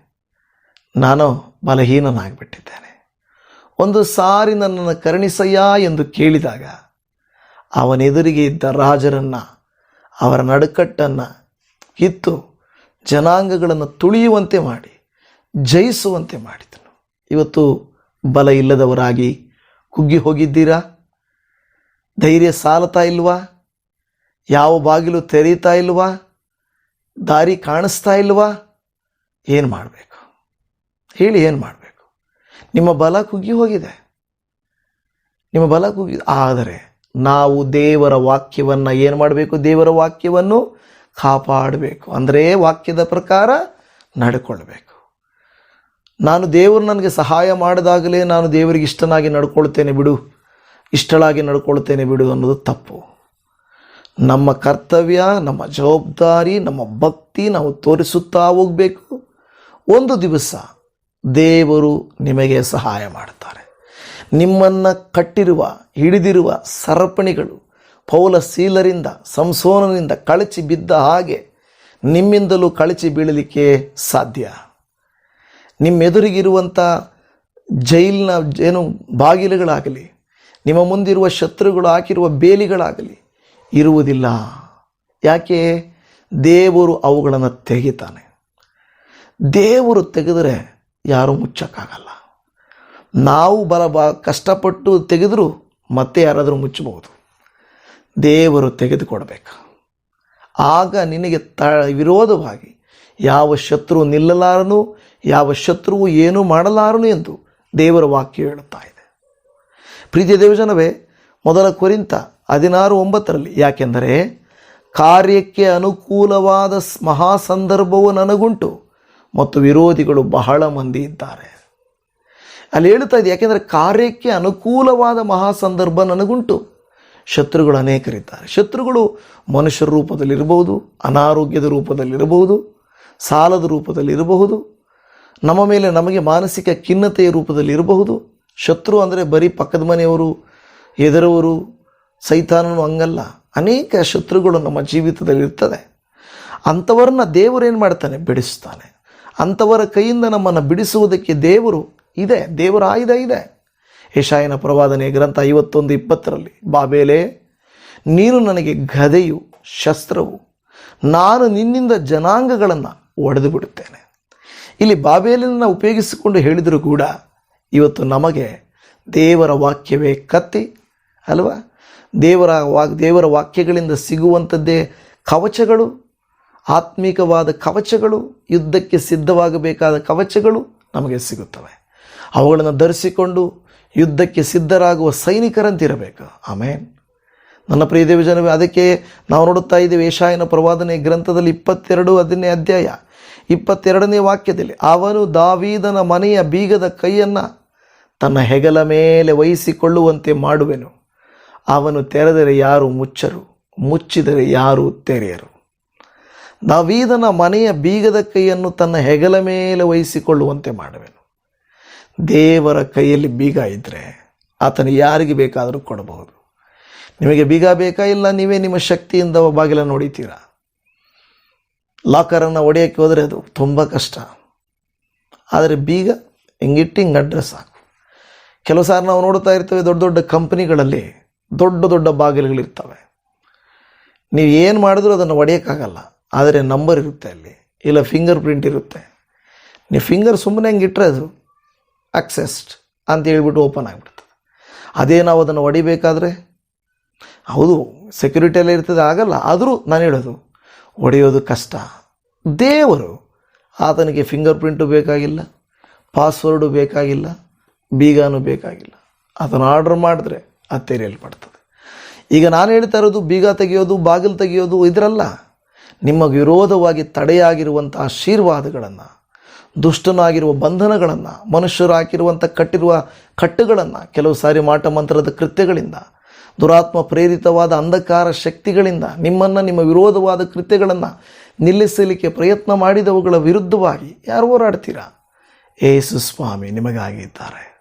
[SPEAKER 1] ನಾನು ಬಲಹೀನನಾಗಿಬಿಟ್ಟಿದ್ದೇನೆ. ಒಂದು ಸಾರಿ ನನ್ನನ್ನು ಕರುಣಿಸಯ್ಯ ಎಂದು ಕೇಳಿದಾಗ ಅವನೆದುರಿಗೆ ಇದ್ದ ರಾಜರನ್ನು, ಅವರ ನಡುಕಟ್ಟನ್ನು ಕಿತ್ತು ಜನಾಂಗಗಳನ್ನು ತುಳಿಯುವಂತೆ ಮಾಡಿ, ಜಯಿಸುವಂತೆ ಮಾಡಿದನು. ಇವತ್ತು ಬಲ ಇಲ್ಲದವರಾಗಿ ಕುಗ್ಗಿ ಹೋಗಿದ್ದೀರಾ? ಧೈರ್ಯ ಸಾಲತಾ ಇಲ್ವಾ? ಯಾವ ಬಾಗಿಲು ತೆರೀತಾ ಇಲ್ವಾ? ದಾರಿ ಕಾಣಿಸ್ತಾ ಇಲ್ವಾ? ಏನು ಮಾಡಬೇಕು? ಹೇಳಿ ಏನು ಮಾಡಬೇಕು? ನಿಮ್ಮ ಬಲ ಕುಗ್ಗಿ ಹೋಗಿದೆ. ನಿಮ್ಮ ಬಲ ಕುಗ್ಗಿ ಆದರೆ ನಾವು ದೇವರ ವಾಕ್ಯವನ್ನು ಏನು ಮಾಡಬೇಕು? ದೇವರ ವಾಕ್ಯವನ್ನು ಕಾಪಾಡಬೇಕು. ಅಂದರೆ ವಾಕ್ಯದ ಪ್ರಕಾರ ನಡ್ಕೊಳ್ಬೇಕು. ನಾನು ದೇವರು ನನಗೆ ಸಹಾಯ ಮಾಡಿದಾಗಲೇ ನಾನು ದೇವರಿಗೆ ಇಷ್ಟನಾಗಿ ನಡ್ಕೊಳ್ತೇನೆ ಬಿಡು. ಇಷ್ಟಳಾಗಿ ನಡ್ಕೊಳ್ತೇನೆ ಬಿಡು ಅನ್ನೋದು ತಪ್ಪು. ನಮ್ಮ ಕರ್ತವ್ಯ, ನಮ್ಮ ಜವಾಬ್ದಾರಿ, ನಮ್ಮ ಭಕ್ತಿ ನಾವು ತೋರಿಸುತ್ತಾ ಹೋಗಬೇಕು. ಒಂದು ದಿವಸ ದೇವರು ನಿಮಗೆ ಸಹಾಯ ಮಾಡ್ತಾರೆ. ನಿಮ್ಮನ್ನು ಕಟ್ಟಿರುವ, ಹಿಡಿದಿರುವ ಸರಪಣಿಗಳು ಪೌಲ ಸೀಲರಿಂದ, ಸಂಸೋನನಿಂದ ಕಳಚಿ ಬಿದ್ದ ಹಾಗೆ ನಿಮ್ಮಿಂದಲೂ ಕಳಚಿ ಬೀಳಲಿಕ್ಕೆ ಸಾಧ್ಯ? ನಿಮ್ಮೆದುರಿಗಿರುವಂಥ ಜೈಲಿನ ಏನು ಬಾಗಿಲುಗಳಾಗಲಿ, ನಿಮ್ಮ ಮುಂದಿರುವ ಶತ್ರುಗಳು ಹಾಕಿರುವ ಬೇಲಿಗಳಾಗಲಿ ಇರುವುದಿಲ್ಲ. ಯಾಕೆ? ದೇವರು ಅವುಗಳನ್ನು ತೆಗಿತಾನೆ ದೇವರು ತೆಗೆದರೆ ಯಾರೂ ಮುಚ್ಚಕ್ಕಾಗಲ್ಲ. ನಾವು ಬಲ ಬ ಕಷ್ಟಪಟ್ಟು ತೆಗೆದರೂ ಮತ್ತೆ ಯಾರಾದರೂ ಮುಚ್ಚಬಹುದು. ದೇವರು ತೆಗೆದುಕೊಡಬೇಕು. ಆಗ ನಿನಗೆ ತ ವಿರೋಧವಾಗಿ ಯಾವ ಶತ್ರು ನಿಲ್ಲಲಾರನು, ಯಾವ ಶತ್ರುವು ಏನೂ ಮಾಡಲಾರನು ಎಂದು ದೇವರ ವಾಕ್ಯ ಹೇಳುತ್ತಾ ಇದೆ. ಪ್ರೀತಿಯ ದೇವಜನವೇ, ಮೊದಲ ಕುರಿತ ಹದಿನಾರು ಒಂಬತ್ತರಲ್ಲಿ ಯಾಕೆಂದರೆ ಕಾರ್ಯಕ್ಕೆ ಅನುಕೂಲವಾದ ಮಹಾ ಸಂದರ್ಭವು ನನಗುಂಟು ಮತ್ತು ವಿರೋಧಿಗಳು ಬಹಳ ಮಂದಿ ಇದ್ದಾರೆ. ಅಲ್ಲಿ ಹೇಳ್ತಾ ಇದೆ, ಯಾಕೆಂದರೆ ಕಾರ್ಯಕ್ಕೆ ಅನುಕೂಲವಾದ ಮಹಾ ಸಂದರ್ಭ ನನಗುಂಟು. ಶತ್ರುಗಳು ಅನೇಕರಿದ್ದಾರೆ. ಶತ್ರುಗಳು ಮನುಷ್ಯರ ರೂಪದಲ್ಲಿರಬಹುದು, ಅನಾರೋಗ್ಯದ ರೂಪದಲ್ಲಿರಬಹುದು, ಸಾಲದ ರೂಪದಲ್ಲಿರಬಹುದು, ನಮ್ಮ ಮೇಲೆ ನಮಗೆ ಮಾನಸಿಕ ಖಿನ್ನತೆಯ ರೂಪದಲ್ಲಿ ಇರಬಹುದು ಶತ್ರು ಅಂದರೆ ಬರೀ ಪಕ್ಕದ ಮನೆಯವರು ಎದುರವರು ಸೈತಾನನು ಹಂಗಲ್ಲ. ಅನೇಕ ಶತ್ರುಗಳು ನಮ್ಮ ಜೀವಿತದಲ್ಲಿ ಇರ್ತದೆ ಅಂಥವ್ರನ್ನ ದೇವರೇನು ಮಾಡ್ತಾನೆ? ಬಿಡಿಸ್ತಾನೆ. ಅಂಥವರ ಕೈಯಿಂದ ನಮ್ಮನ್ನು ಬಿಡಿಸುವುದಕ್ಕೆ ದೇವರು ಇದೆ ದೇವರ ಆಯುಧ ಇದೆ. ಯಶಾಯನ ಪ್ರವಾದನೆ ಗ್ರಂಥ ಐವತ್ತೊಂದು ಇಪ್ಪತ್ತರಲ್ಲಿ, ಬಾಬೇಲೆ, ನೀನು ನನಗೆ ಗದೆಯು, ಶಸ್ತ್ರವು, ನಾನು ನಿನ್ನಿಂದ ಜನಾಂಗಗಳನ್ನು ಒಡೆದು ಬಿಡುತ್ತೇನೆ ಇಲ್ಲಿ ಬಾಬೇಲನ್ನು ಉಪಯೋಗಿಸಿಕೊಂಡು ಹೇಳಿದರೂ ಕೂಡ ಇವತ್ತು ನಮಗೆ ದೇವರ ವಾಕ್ಯವೇ ಕತ್ತಿ, ಅಲ್ವಾ? ದೇವರ ವಾ ದೇವರ ವಾಕ್ಯಗಳಿಂದ ಸಿಗುವಂಥದ್ದೇ ಕವಚಗಳು, ಆತ್ಮಿಕವಾದ ಕವಚಗಳು, ಯುದ್ಧಕ್ಕೆ ಸಿದ್ಧವಾಗಬೇಕಾದ ಕವಚಗಳು ನಮಗೆ ಸಿಗುತ್ತವೆ. ಅವುಗಳನ್ನು ಧರಿಸಿಕೊಂಡು ಯುದ್ಧಕ್ಕೆ ಸಿದ್ಧರಾಗುವ ಸೈನಿಕರಂತಿರಬೇಕು. ಆಮೇನ್. ನನ್ನ ಪ್ರಿಯ ಜನವೇ ಅದಕ್ಕೆ ನಾವು ನೋಡುತ್ತಾ ಇದ್ದೇವೆ ಏಷಾಯನ ಪ್ರವಾದನೆ ಗ್ರಂಥದಲ್ಲಿ ಇಪ್ಪತ್ತೆರಡು ಹದಿನೇ ಅಧ್ಯಾಯ, ಇಪ್ಪತ್ತೆರಡನೇ ವಾಕ್ಯದಲ್ಲಿ, ಅವನು ದಾವೀದನ ಮನೆಯ ಬೀಗದ ಕೈಯನ್ನು ತನ್ನ ಹೆಗಲ ಮೇಲೆ ವಹಿಸಿಕೊಳ್ಳುವಂತೆ ಮಾಡುವೆನು. ಅವನು ತೆರೆದರೆ ಯಾರು ಮುಚ್ಚರು, ಮುಚ್ಚಿದರೆ ಯಾರು ತೆರೆಯರು. ದಾವೀದನ ಮನೆಯ ಬೀಗದ ಕೈಯನ್ನು ತನ್ನ ಹೆಗಲ ಮೇಲೆ ವಹಿಸಿಕೊಳ್ಳುವಂತೆ ಮಾಡುವೆನು. ದೇವರ ಕೈಯಲ್ಲಿ ಬೀಗ ಇದ್ದರೆ ಆತನು ಯಾರಿಗೆ ಬೇಕಾದರೂ ಕೊಡಬಹುದು. ನಿಮಗೆ ಬೀಗ ಬೇಕಾ ಇಲ್ಲ ನೀವೇ ನಿಮ್ಮ ಶಕ್ತಿಯಿಂದ ಬಾಗಿಲನ್ನು ಹೊಡಿತೀರಾ ಲಾಕರನ್ನು ಒಡೆಯೋಕ್ಕೆ ಹೋದರೆ ಅದು ತುಂಬ ಕಷ್ಟ. ಆದರೆ ಬೀಗ ಹಿಂಗಿಟ್ಟು ಹಿಂಗೆ ಅಡ್ರೆಸ್ ಸಾಕು. ಕೆಲವು ಸಾರಿ ನಾವು ನೋಡ್ತಾ ಇರ್ತೇವೆ ದೊಡ್ಡ ದೊಡ್ಡ ಕಂಪ್ನಿಗಳಲ್ಲಿ ದೊಡ್ಡ ದೊಡ್ಡ ಬಾಗಿಲುಗಳಿರ್ತವೆ. ನೀವು ಏನು ಮಾಡಿದ್ರೂ ಅದನ್ನು ಒಡೆಯೋಕ್ಕಾಗಲ್ಲ. ಆದರೆ ನಂಬರ್ ಇರುತ್ತೆ ಅಲ್ಲಿ. ಇಲ್ಲ ಫಿಂಗರ್ ಪ್ರಿಂಟ್ ಇರುತ್ತೆ. ನೀವು ಫಿಂಗರ್ ಸುಮ್ಮನೆ ಹಂಗೆ ಇಟ್ಟರೆ ಅದು ಅಕ್ಸೆಸ್ಡ್ ಅಂತ ಹೇಳ್ಬಿಟ್ಟು ಓಪನ್ ಆಗಿಬಿಡ್ತದೆ. ಅದೇ ನಾವು ಅದನ್ನು ಹೊಡಿಬೇಕಾದ್ರೆ? ಹೌದು ಸೆಕ್ಯೂರಿಟಿ ಎಲ್ಲ ಇರ್ತದೆ, ಆಗಲ್ಲ. ಆದರೂ ನಾನು ಹೇಳೋದು, ಹೊಡೆಯೋದು ಕಷ್ಟ. ದೇವರು ಆತನಿಗೆ ಫಿಂಗರ್ ಪ್ರಿಂಟು ಬೇಕಾಗಿಲ್ಲ ಪಾಸ್ವರ್ಡು ಬೇಕಾಗಿಲ್ಲ, ಬೀಗಾನು ಬೇಕಾಗಿಲ್ಲ. ಅದನ್ನು ಆರ್ಡರ್ ಮಾಡಿದ್ರೆ ಅದು ತೆರೆಯಲ್ಪಡ್ತದೆ. ಈಗ ನಾನು ಹೇಳ್ತಾ ಇರೋದು, ಬೀಗ ತೆಗೆಯೋದು, ಬಾಗಿಲು ತೆಗೆಯೋದು, ಇದರಲ್ಲ, ನಿಮ್ಮ ವಿರೋಧವಾಗಿ ತಡೆಯಾಗಿರುವಂಥ ಆಶೀರ್ವಾದಗಳನ್ನು ದುಷ್ಟನಾಗಿರುವ ಬಂಧನಗಳನ್ನು ಮನುಷ್ಯರು ಹಾಕಿರುವಂಥ ಕಟ್ಟಿರುವ ಕಟ್ಟುಗಳನ್ನು, ಕೆಲವು ಸಾರಿ ಮಾಟ ಮಂತ್ರದ ಕೃತ್ಯಗಳಿಂದ, ದುರಾತ್ಮ ಪ್ರೇರಿತವಾದ ಅಂಧಕಾರ ಶಕ್ತಿಗಳಿಂದ, ನಿಮ್ಮನ್ನು ನಿಮ್ಮ ವಿರೋಧವಾದ ಕೃತ್ಯಗಳನ್ನು ನಿಲ್ಲಿಸಲಿಕ್ಕೆ ಪ್ರಯತ್ನ ಮಾಡಿದವುಗಳ ವಿರುದ್ಧವಾಗಿ ಯಾರು ಹೋರಾಡ್ತೀರಾ? ಏಸು ಸ್ವಾಮಿ ನಿಮಗಾಗಿದ್ದಾರೆ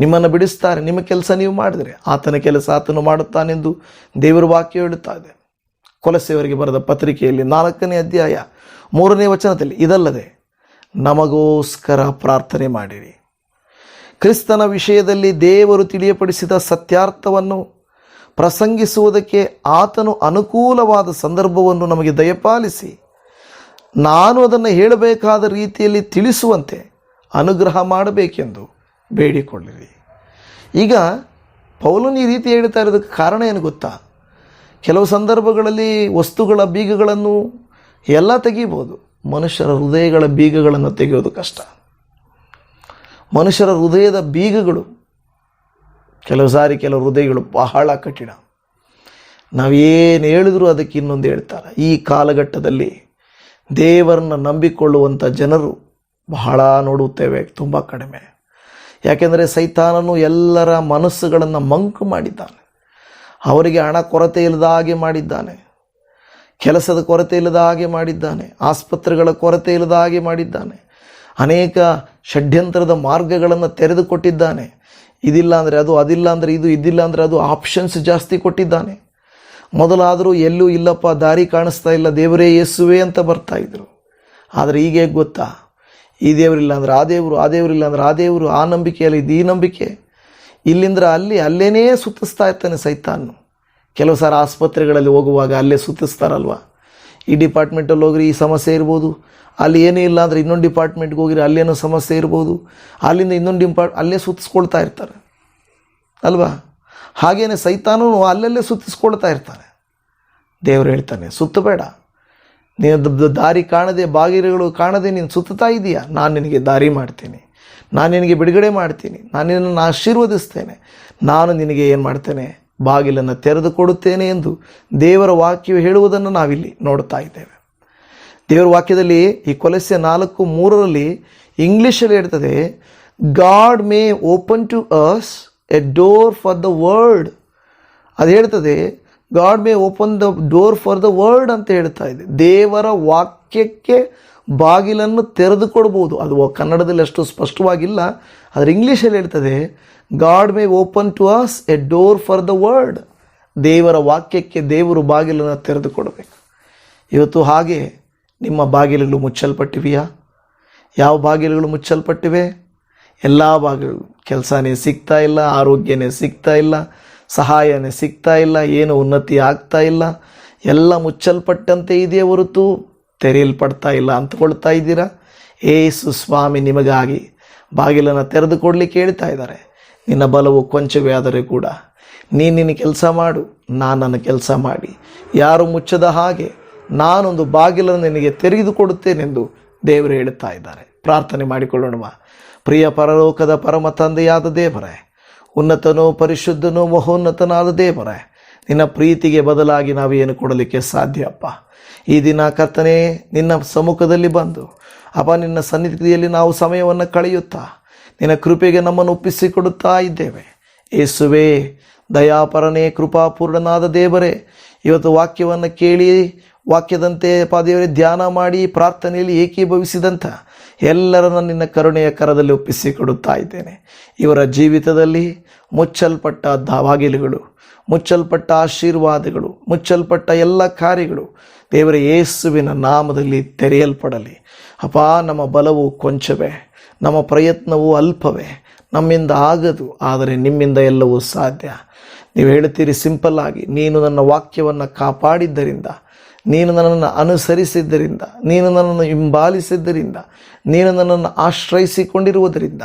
[SPEAKER 1] ನಿಮ್ಮನ್ನು ಬಿಡಿಸ್ತಾರೆ, ನಿಮ್ಮ ಕೆಲಸ ನೀವು ಮಾಡಿದರೆ, ಆತನ ಕೆಲಸ ಆತನು ಮಾಡುತ್ತಾನೆಂದು ದೇವರ ವಾಕ್ಯ ಹೇಳುತ್ತಾ ಇದೆ. ಕೊಲಸೆಯವರಿಗೆ ಬರೆದ ಪತ್ರಿಕೆಯಲ್ಲಿ ನಾಲ್ಕನೇ ಅಧ್ಯಾಯ ಮೂರನೇ ವಚನದಲ್ಲಿ ಇದಲ್ಲದೆ ನಮಗೋಸ್ಕರ ಪ್ರಾರ್ಥನೆ ಮಾಡಿರಿ. ಕ್ರಿಸ್ತನ ವಿಷಯದಲ್ಲಿ ದೇವರು ತಿಳಿಯಪಡಿಸಿದ ಸತ್ಯಾರ್ಥವನ್ನು ಪ್ರಸಂಗಿಸುವುದಕ್ಕೆ ಆತನು ಅನುಕೂಲವಾದ ಸಂದರ್ಭವನ್ನು ನಮಗೆ ದಯಪಾಲಿಸಿ, ನಾನು ಅದನ್ನು ಹೇಳಬೇಕಾದ ರೀತಿಯಲ್ಲಿ ತಿಳಿಸುವಂತೆ ಅನುಗ್ರಹ ಮಾಡಬೇಕೆಂದು ಬೇಡಿಕೊಳ್ಳಿರಿ. ಈಗ ಪೌಲನ್ ಈ ರೀತಿ ಹೇಳ್ತಾ ಇರೋದಕ್ಕೆ ಕಾರಣ ಏನು ಗೊತ್ತಾ? ಕೆಲವು ಸಂದರ್ಭಗಳಲ್ಲಿ ವಸ್ತುಗಳ ಬೀಗಗಳನ್ನು ಎಲ್ಲ ತೆಗಿಬೋದು. ಮನುಷ್ಯರ ಹೃದಯಗಳ ಬೀಗಗಳನ್ನು ತೆಗೆಯೋದು ಕಷ್ಟ. ಮನುಷ್ಯರ ಹೃದಯದ ಬೀಗಗಳು, ಕೆಲವು ಸಾರಿ ಕೆಲವು ಹೃದಯಗಳು ಬಹಳ ಕಠಿಣ. ನಾವೇನು ಹೇಳಿದ್ರು ಅದಕ್ಕೆ ಇನ್ನೊಂದು ಹೇಳ್ತಾರೆ. ಈ ಕಾಲಘಟ್ಟದಲ್ಲಿ ದೇವರನ್ನ ನಂಬಿಕೊಳ್ಳುವಂಥ ಜನರು ಬಹಳ ನೋಡುತ್ತೇವೆ, ತುಂಬ ಕಡಿಮೆ. ಯಾಕೆಂದರೆ ಸೈತಾನನು ಎಲ್ಲರ ಮನಸ್ಸುಗಳನ್ನು ಮಂಕು ಮಾಡಿದ್ದಾನೆ. ಅವರಿಗೆ ಹಣ ಕೊರತೆ ಇಲ್ಲದ ಹಾಗೆ ಮಾಡಿದ್ದಾನೆ. ಕೆಲಸದ ಕೊರತೆ ಇಲ್ಲದ ಹಾಗೆ ಮಾಡಿದ್ದಾನೆ, ಆಸ್ಪತ್ರೆಗಳ ಕೊರತೆ ಇಲ್ಲದ ಹಾಗೆ ಮಾಡಿದ್ದಾನೆ, ಅನೇಕ ಷಡ್ಯಂತರದ ಮಾರ್ಗಗಳನ್ನು ತೆರೆದುಕೊಟ್ಟಿದ್ದಾನೆ. ಇದಿಲ್ಲ ಅಂದರೆ ಅದು, ಅದಿಲ್ಲ ಅಂದರೆ ಇದು, ಇದಿಲ್ಲ ಅಂದರೆ ಅದು ಆಪ್ಷನ್ಸ್ ಜಾಸ್ತಿ ಕೊಟ್ಟಿದ್ದಾನೆ. ಮೊದಲಾದರೂ ಎಲ್ಲೂ ಇಲ್ಲಪ್ಪ, ದಾರಿ ಕಾಣಿಸ್ತಾ ಇಲ್ಲ, ದೇವರೇ ಯೇಸುವೆ ಅಂತ ಬರ್ತಾ ಇದ್ರು. ಆದರೆ ಈಗ ಹೇಗೆ ಗೊತ್ತಾ? ಈ ದೇವರಿಲ್ಲ ಅಂದ್ರೆ ಆ ದೇವರು, ಆ ದೇವರಿಲ್ಲ ಅಂದ್ರೆ ಆ ದೇವರು, ಆ ನಂಬಿಕೆಯಲ್ಲಿ ಇದು ಈ ನಂಬಿಕೆ. ಇಲ್ಲಿಂದ್ರ ಅಲ್ಲಿ, ಅಲ್ಲೇನೇ ಸುತ್ತಿಸ್ತಾ ಇರ್ತಾನೆ ಸೈತಾನು. ಕೆಲವು ಸಾರಿ ಆಸ್ಪತ್ರೆಗಳಲ್ಲಿ ಹೋಗುವಾಗ ಅಲ್ಲೇ ಸುತ್ತಿಸ್ತಾರಲ್ವ? ಈ ಡಿಪಾರ್ಟ್ಮೆಂಟಲ್ಲಿ ಹೋಗ್ರಿ, ಈ ಸಮಸ್ಯೆ ಇರ್ಬೋದು. ಅಲ್ಲಿ ಏನೇ ಇಲ್ಲ ಅಂದರೆ ಇನ್ನೊಂದು ಡಿಪಾರ್ಟ್ಮೆಂಟ್ಗೆ ಹೋಗಿರಿ ಅಲ್ಲೇನೋ ಸಮಸ್ಯೆ ಇರ್ಬೋದು. ಅಲ್ಲಿಂದ ಇನ್ನೊಂದು ಡಿಪಾರ್ಟ್ ಅಲ್ಲೇ ಸುತ್ತಿಸ್ಕೊಳ್ತಾ ಇರ್ತಾರೆ. ಅಲ್ವಾ? ಹಾಗೇನೆ ಸೈತಾನೂ ಅಲ್ಲಲ್ಲೇ ಸುತ್ತಿಸ್ಕೊಳ್ತಾ ಇರ್ತಾನೆ. ದೇವರು ಹೇಳ್ತಾನೆ, ಸುತ್ತಬೇಡ. ನೀನು ದಾರಿ ಕಾಣದೆ, ಬಾಗಿಲುಗಳು ಕಾಣದೆ ನೀನು ಸುತ್ತುತ್ತಾ ಇದೀಯಾ? ನಾನು ನಿನಗೆ ದಾರಿ ಮಾಡ್ತೀನಿ. ನಾನು ನಿನಗೆ ಬಿಡುಗಡೆ ಮಾಡ್ತೀನಿ. ನಾನು ನಿನ್ನನ್ನು ಆಶೀರ್ವದಿಸ್ತೇನೆ. ನಾನು ನಿನಗೆ ಏನು ಮಾಡ್ತೇನೆ? ಬಾಗಿಲನ್ನು ತೆರೆದು ಕೊಡುತ್ತೇನೆ ಎಂದು ದೇವರ ವಾಕ್ಯವು ಹೇಳುವುದನ್ನು ನಾವಿಲ್ಲಿ ನೋಡ್ತಾ ಇದ್ದೇವೆ. ದೇವರ ವಾಕ್ಯದಲ್ಲಿ ಈ ಕೊಲೆಸ್ಯ ನಾಲ್ಕು ಮೂರರಲ್ಲಿ ಇಂಗ್ಲೀಷಲ್ಲಿ ಹೇಳ್ತದೆ God may open to us a door for the world ಅದು ಹೇಳ್ತದೆ God may open the door for the world ಅಂತ ಹೇಳ್ತಾ ಇದೆ. ದೇವರ ವಾಕ್ಯಕ್ಕೆ ಬಾಗಿಲನ್ನು ತೆರೆದುಕೊಡ್ಬೋದು ಅದು ಕನ್ನಡದಲ್ಲಿ ಅಷ್ಟು ಸ್ಪಷ್ಟವಾಗಿಲ್ಲ. ಆದರೆ ಇಂಗ್ಲೀಷಲ್ಲಿ ಹೇಳ್ತದೆ God may open to us a door for the world ದೇವರ ವಾಕ್ಯಕ್ಕೆ ದೇವರು ಬಾಗಿಲನ್ನು ತೆರೆದುಕೊಡಬೇಕು. ಇವತ್ತು ಹಾಗೆ ನಿಮ್ಮ ಬಾಗಿಲುಗಳು ಮುಚ್ಚಲ್ಪಟ್ಟಿವೆಯಾ? ಯಾವ ಬಾಗಿಲುಗಳು ಮುಚ್ಚಲ್ಪಟ್ಟಿವೆ? ಎಲ್ಲ ಬಾಗಿಲುಗಳು ಕೆಲಸನೇ ಸಿಗ್ತಾ ಇಲ್ಲ, ಆರೋಗ್ಯನೇ ಸಿಗ್ತಾ ಇಲ್ಲ, ಸಹಾಯನೇ ಸಿಗ್ತಾ ಇಲ್ಲ, ಏನು ಉನ್ನತಿ ಆಗ್ತಾ ಇಲ್ಲ. ಎಲ್ಲ ಮುಚ್ಚಲ್ಪಟ್ಟಂತೆ ಇದೆಯೇ ಹೊರತು? ತೆರೆಯಲ್ಪಡ್ತಾ ಇಲ್ಲ ಅಂತಕೊಳ್ತಾ ಇದ್ದೀರಾ? ಏಸು ಸ್ವಾಮಿ ನಿಮಗಾಗಿ ಬಾಗಿಲನ್ನು ತೆರೆದುಕೊಡ್ಲಿಕ್ಕೆ ಹೇಳ್ತಾ ಇದ್ದಾರೆ. ನಿನ್ನ ಬಲವು ಕೊಂಚವೇ ಆದರೆ ಕೂಡ ನೀ ನಿನ್ನ ಕೆಲಸ ಮಾಡು, ನಾನು ನನ್ನ ಕೆಲಸ ಮಾಡಿ. ಯಾರು ಮುಚ್ಚದ ಹಾಗೆ ನಾನೊಂದು ಬಾಗಿಲನ್ನು ನಿನಗೆ ತೆರೆದು ಕೊಡುತ್ತೇನೆಂದು ದೇವರು ಹೇಳುತ್ತಾ ಇದ್ದಾರೆ. ಪ್ರಾರ್ಥನೆ ಮಾಡಿಕೊಳ್ಳೋಣ ಪ್ರಿಯ ಪರಲೋಕದ ಪರಮ ತಂದೆಯಾದ ದೇವರೇ, ಉನ್ನತನೋ ಪರಿಶುದ್ಧನೋ ಮಹೋನ್ನತನಾದ ದೇವರೇ, ನಿನ್ನ ಪ್ರೀತಿಗೆ ಬದಲಾಗಿ ನಾವೇನು ಕೊಡಲಿಕ್ಕೆ ಸಾಧ್ಯಪ್ಪ? ಈ ದಿನ ಕರ್ತನೇ ನಿನ್ನ ಸಮ್ಮುಖದಲ್ಲಿ ಬಂದು, ಅಪ್ಪ ನಿನ್ನ ಸನ್ನಿಧಿಯಲ್ಲಿ ನಾವು ಸಮಯವನ್ನು ಕಳೆಯುತ್ತಾ ನಿನ್ನ ಕೃಪೆಗೆ ನಮ್ಮನ್ನು ಒಪ್ಪಿಸಿಕೊಡುತ್ತಾ ಇದ್ದೇವೆ. ಏಸುವೆ ದಯಾಪರನೇ, ಕೃಪಾಪೂರ್ಣನಾದ ದೇವರೇ, ಇವತ್ತು ವಾಕ್ಯವನ್ನು ಕೇಳಿ, ವಾಕ್ಯದಂತೆ ಪಾದೇವರೇ ಧ್ಯಾನ ಮಾಡಿ, ಪ್ರಾರ್ಥನೆಯಲ್ಲಿ ಏಕೀಭವಿಸಿದಂಥ ಎಲ್ಲರನ್ನ ನಿನ್ನ ಕರುಣೆಯ ಕರದಲ್ಲಿ ಒಪ್ಪಿಸಿಕೊಡುತ್ತಾ ಇದ್ದೇನೆ. ಇವರ ಜೀವಿತದಲ್ಲಿ ಮುಚ್ಚಲ್ಪಟ್ಟ ದಾವಾಗಿಲುಗಳು, ಮುಚ್ಚಲ್ಪಟ್ಟ ಆಶೀರ್ವಾದಗಳು, ಮುಚ್ಚಲ್ಪಟ್ಟ ಎಲ್ಲ ಕಾರ್ಯಗಳು ದೇವರ ಯೇಸುವಿನ ನಾಮದಲ್ಲಿ ತೆರೆಯಲ್ಪಡಲಿ. ಅಪ್ಪ ನಮ್ಮ ಬಲವು ಕೊಂಚವೇ. ನಮ್ಮ ಪ್ರಯತ್ನವು ಅಲ್ಪವೇ, ನಮ್ಮಿಂದ ಆಗದು, ಆದರೆ ನಿಮ್ಮಿಂದ ಎಲ್ಲವೂ ಸಾಧ್ಯ. ನೀವು ಹೇಳ್ತೀರಿ ಸಿಂಪಲ್ ಆಗಿ, ನೀನು ನನ್ನ ವಾಕ್ಯವನ್ನು ಕಾಪಾಡಿದ್ದರಿಂದ, ನೀನು ನನ್ನನ್ನು ಅನುಸರಿಸಿದ್ದರಿಂದ, ನೀನು ನನ್ನನ್ನು ಹಿಂಬಾಲಿಸಿದ್ದರಿಂದ, ನೀನು ನನ್ನನ್ನು ಆಶ್ರಯಿಸಿಕೊಂಡಿರುವುದರಿಂದ,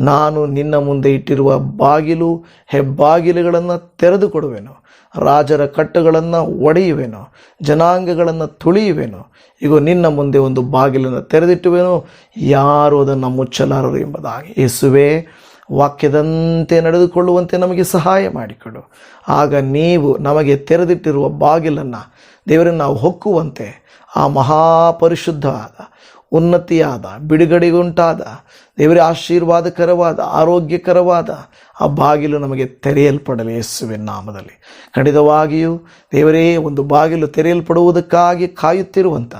[SPEAKER 1] ನಾನು ನಿನ್ನ ಮುಂದೆ ಇಟ್ಟಿರುವ ಬಾಗಿಲು, ಹೆಬ್ಬಾಗಿಲುಗಳನ್ನು ತೆರೆದು ಕೊಡುವೆನು ರಾಜರ ಕಟ್ಟುಗಳನ್ನು ಒಡೆಯುವೆನು, ಜನಾಂಗಗಳನ್ನು ತುಳಿಯುವೆನು ಈಗ ನಿನ್ನ ಮುಂದೆ ಒಂದು ಬಾಗಿಲನ್ನು ತೆರೆದಿಟ್ಟುವೆನು, ಯಾರು ಅದನ್ನು ಮುಚ್ಚಲಾರರು ಎಂಬುದಾಗಿ. ಯೇಸುವೆ, ವಾಕ್ಯದಂತೆ ನಡೆದುಕೊಳ್ಳುವಂತೆ ನಮಗೆ ಸಹಾಯ ಮಾಡಿಕೊಡು. ಆಗ ನೀವು ನಮಗೆ ತೆರೆದಿಟ್ಟಿರುವ ಬಾಗಿಲನ್ನು ದೇವರನ್ನು ನಾವು ಹೊಕ್ಕುವಂತೆ, ಆ ಮಹಾಪರಿಶುದ್ಧವಾದ ಉನ್ನತಿಯಾದ, ಬಿಡುಗಡೆಗುಂಟಾದ, ದೇವರ ಆಶೀರ್ವಾದಕರವಾದ, ಆರೋಗ್ಯಕರವಾದ, ಆ ಬಾಗಿಲು ನಮಗೆ ತೆರೆಯಲ್ಪಡಲಿ ಯೇಸುವಿನ ನಾಮದಲ್ಲಿ. ಖಂಡಿತವಾಗಿಯೂ ದೇವರೇ, ಒಂದು ಬಾಗಿಲು ತೆರೆಯಲ್ಪಡುವುದಕ್ಕಾಗಿ ಕಾಯುತ್ತಿರುವಂಥ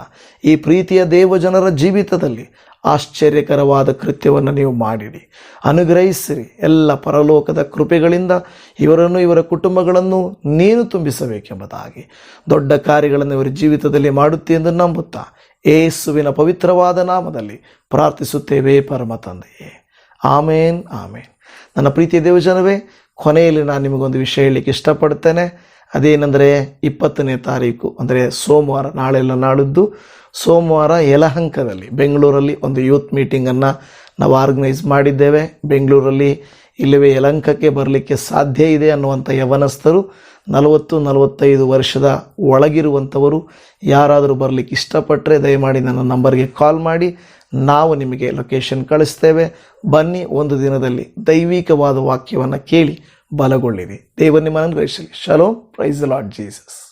[SPEAKER 1] ಈ ಪ್ರೀತಿಯ ದೇವಜನರ ಜೀವಿತದಲ್ಲಿ ಆಶ್ಚರ್ಯಕರವಾದ ಕೃತ್ಯವನ್ನು ನೀವು ಮಾಡಿರಿ. ಅನುಗ್ರಹಿಸಿರಿ. ಎಲ್ಲ ಪರಲೋಕದ ಕೃಪೆಗಳಿಂದ ಇವರನ್ನು, ಇವರ ಕುಟುಂಬಗಳನ್ನು ನೀನು ತುಂಬಿಸಬೇಕೆಂಬುದಾಗಿ ದೊಡ್ಡ ಕಾರ್ಯಗಳನ್ನು ಇವರ ಜೀವಿತದಲ್ಲಿ ಮಾಡುತ್ತೆ ಎಂದು ನಂಬುತ್ತಾ ಏಸುವಿನ ಪವಿತ್ರವಾದ ನಾಮದಲ್ಲಿ ಪ್ರಾರ್ಥಿಸುತ್ತೇವೆ ಪರಮ ತಂದೆಯೇ. ಆಮೇನ್ ಆಮೇನ್. ನನ್ನ ಪ್ರೀತಿಯ ದೇವಜನವೇ, ಕೊನೆಯಲ್ಲಿ ನಾನು ನಿಮಗೊಂದು ವಿಷಯ ಹೇಳಲಿಕ್ಕೆ ಇಷ್ಟಪಡ್ತೇನೆ. ಅದೇನೆಂದರೆ ಇಪ್ಪತ್ತನೇ ತಾರೀಕು, ಅಂದರೆ ಸೋಮವಾರ ನಾಳೆಲ್ಲ ನಾಳಿದ್ದು ಸೋಮವಾರ ಯಲಹಂಕದಲ್ಲಿ, ಬೆಂಗಳೂರಲ್ಲಿ ಒಂದು ಯೂತ್ ಮೀಟಿಂಗನ್ನು ನಾವು ಆರ್ಗನೈಸ್ ಮಾಡಿದ್ದೇವೆ. ಬೆಂಗಳೂರಲ್ಲಿ ಇಲ್ಲವೇ ಯಲಹಂಕಕ್ಕೆ ಬರಲಿಕ್ಕೆ ಸಾಧ್ಯ ಇದೆ ಅನ್ನುವಂಥ ಯವನಸ್ಥರು ನಲವತ್ತು, ನಲವತ್ತೈದು ವರ್ಷದ ಒಳಗಿರುವಂಥವರು ಯಾರಾದರೂ ಬರಲಿಕ್ಕೆ ಇಷ್ಟಪಟ್ಟರೆ ದಯಮಾಡಿ ನನ್ನ ನಂಬರ್ಗೆ ಕಾಲ್ ಮಾಡಿ. ನಾವು ನಿಮಗೆ ಲೊಕೇಶನ್ ಕಳಿಸ್ತೇವೆ. ಬನ್ನಿ ಒಂದು ದಿನದಲ್ಲಿ ದೈವಿಕವಾದ ವಾಕ್ಯವನ್ನು ಕೇಳಿ ಬಲಗೊಳ್ಳಿರಿ. ದೇವ ನಿಮ್ಮನ್ನು ಗ್ರಹಿಸಲಿ ಶಲೋ ಪ್ರೈಸ್ ಲಾರ್ಡ್ ಜೀಸಸ್.